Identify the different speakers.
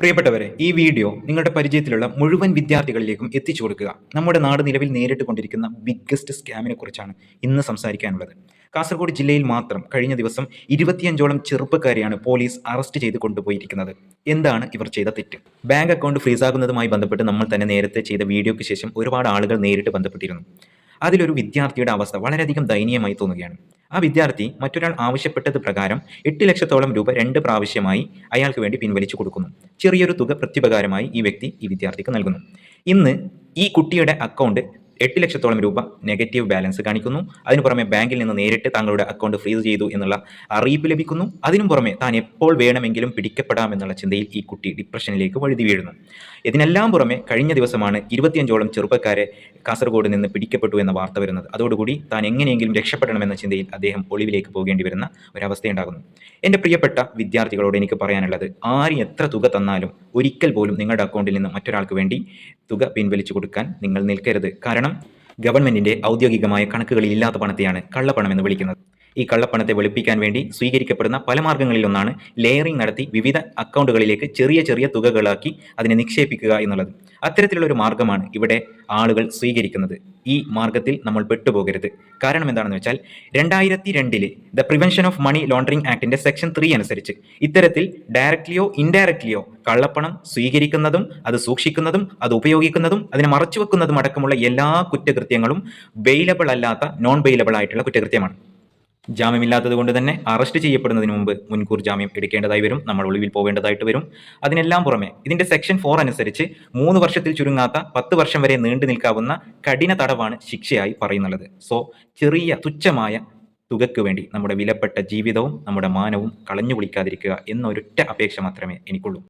Speaker 1: പ്രിയപ്പെട്ടവരെ ഈ വീഡിയോ നിങ്ങളുടെ പരിചയത്തിലുള്ള മുഴുവൻ വിദ്യാർത്ഥികളിലേക്കും എത്തിച്ചു കൊടുക്കുക. നമ്മുടെ നാട് നിലവിൽ നേരിട്ട് കൊണ്ടിരിക്കുന്ന ബിഗ്ഗസ്റ്റ് സ്കാമിനെ കുറിച്ചാണ് ഇന്ന് സംസാരിക്കാനുള്ളത്. കാസർഗോഡ് ജില്ലയിൽ മാത്രം കഴിഞ്ഞ ദിവസം ഇരുപത്തിയഞ്ചോളം ചെറുപ്പക്കാരെയാണ് പോലീസ് അറസ്റ്റ് ചെയ്ത് കൊണ്ടുപോയിരിക്കുന്നത്. എന്താണ് ഇവർ ചെയ്ത തെറ്റ്? ബാങ്ക് അക്കൗണ്ട് ഫ്രീസാകുന്നതുമായി ബന്ധപ്പെട്ട് നമ്മൾ തന്നെ നേരത്തെ ചെയ്ത വീഡിയോയ്ക്ക് ശേഷം ഒരുപാട് ആളുകൾ നേരിട്ട് ബന്ധപ്പെട്ടിരുന്നു. അതിലൊരു വിദ്യാർത്ഥിയുടെ അവസ്ഥ വളരെയധികം ദയനീയമായി തോന്നുകയാണ്. ആ വിദ്യാർത്ഥി മറ്റൊരാൾ ആവശ്യപ്പെട്ടത് പ്രകാരം എട്ട് ലക്ഷത്തോളം രൂപ രണ്ട് പ്രാവശ്യമായി അയാൾക്ക് വേണ്ടി പിൻവലിച്ചു കൊടുക്കുന്നു. ചെറിയൊരു തുക പ്രത്യുപകാരമായി ഈ വ്യക്തി ഈ വിദ്യാർത്ഥിക്ക് നൽകുന്നു. ഇന്ന് ഈ കുട്ടിയുടെ അക്കൗണ്ട് എട്ട് ലക്ഷത്തോളം രൂപ നെഗറ്റീവ് ബാലൻസ് കാണിക്കുന്നു. അതിനു പുറമെ ബാങ്കിൽ നിന്ന് നേരിട്ട് താങ്കളുടെ അക്കൗണ്ട് ഫ്രീസ് ചെയ്തു എന്നുള്ള അറിയിപ്പ് ലഭിക്കുന്നു. അതിനു പുറമെ താൻ എപ്പോൾ വേണമെങ്കിലും പിടിക്കപ്പെടാം എന്നുള്ള ചിന്തയിൽ ഈ കുട്ടി ഡിപ്രഷനിലേക്ക് വഴുതി വീഴുന്നു. ഇതിനെല്ലാം പുറമെ കഴിഞ്ഞ ദിവസമാണ് ഇരുപത്തിയഞ്ചോളം ചെറുപ്പക്കാരെ കാസർഗോഡ് നിന്ന് പിടിക്കപ്പെട്ടു എന്ന വാർത്ത വരുന്നത്. അതോടുകൂടി താൻ എങ്ങനെയെങ്കിലും രക്ഷപ്പെടണമെന്ന ചിന്തയിൽ അദ്ദേഹം ഒളിവിലേക്ക് പോകേണ്ടി വരുന്ന ഒരവസ്ഥയുണ്ടാകുന്നു. എന്റെ പ്രിയപ്പെട്ട വിദ്യാർത്ഥികളോട് എനിക്ക് പറയാനുള്ളത് ആര് എത്ര തുക തന്നാലും ഒരിക്കൽ പോലും നിങ്ങളുടെ അക്കൗണ്ടിൽ നിന്ന് മറ്റൊരാൾക്ക് വേണ്ടി തുക പിൻവലിച്ചു കൊടുക്കാൻ നിങ്ങൾ നിൽക്കരുത്. കാരണം ഗവൺമെന്റിന്റെ ഔദ്യോഗികമായ കണക്കുകളിൽ ഇല്ലാത്ത പണത്തെയാണ് കള്ളപ്പണം എന്ന് വിളിക്കുന്നത്. ഈ കള്ളപ്പണത്തെ വെളുപ്പിക്കാൻ വേണ്ടി സ്വീകരിക്കപ്പെടുന്ന പല മാർഗങ്ങളിലൊന്നാണ് ലെയറിംഗ് നടത്തി വിവിധ അക്കൗണ്ടുകളിലേക്ക് ചെറിയ ചെറിയ തുകകളാക്കി അതിനെ നിക്ഷേപിക്കുക എന്നുള്ളത്. അത്തരത്തിലുള്ള ഒരു മാർഗമാണ് ഇവിടെ ആളുകൾ സ്വീകരിക്കുന്നത്. ഈ മാർഗത്തിൽ നമ്മൾ പെട്ടുപോകരുത്. കാരണം എന്താണെന്ന് വെച്ചാൽ രണ്ടായിരത്തി രണ്ടിൽ the prevention of money laundering ആക്ടിന്റെ section three അനുസരിച്ച് ഇത്തരത്തിൽ ഡയറക്ട്ലിയോ ഇൻഡയറക്ട്ലിയോ കള്ളപ്പണം സ്വീകരിക്കുന്നതും അത് സൂക്ഷിക്കുന്നതും അത് ഉപയോഗിക്കുന്നതും അതിനെ മറച്ചുവെക്കുന്നതും അടക്കമുള്ള എല്ലാ കുറ്റകൃത്യങ്ങളും ബെയിലബിൾ അല്ലാത്ത നോൺ ബെയിലബിൾ ആയിട്ടുള്ള കുറ്റകൃത്യമാണ്. ജാമ്യമില്ലാത്തത് കൊണ്ട് തന്നെ അറസ്റ്റ് ചെയ്യപ്പെടുന്നതിന് മുമ്പ് മുൻകൂർ ജാമ്യം എടുക്കേണ്ടതായി വരും. നമ്മൾ ഒളിവിൽ പോവേണ്ടതായിട്ട് വരും. അതിനെല്ലാം പുറമെ ഇതിന്റെ സെക്ഷൻ ഫോർ അനുസരിച്ച് മൂന്ന് വർഷത്തിൽ ചുരുങ്ങാത്ത പത്ത് വർഷം വരെ നീണ്ടു നിൽക്കാവുന്ന കഠിന തടവാണ് ശിക്ഷയായി പറയുന്നുള്ളത്. സോ ചെറിയ തുച്ഛമായ തുകയ്ക്ക് വേണ്ടി നമ്മുടെ വിലപ്പെട്ട ജീവിതവും നമ്മുടെ മാനവും കളഞ്ഞു കുളിക്കാതിരിക്കുക എന്നൊരൊറ്റ അപേക്ഷ മാത്രമേ എനിക്കുള്ളൂ.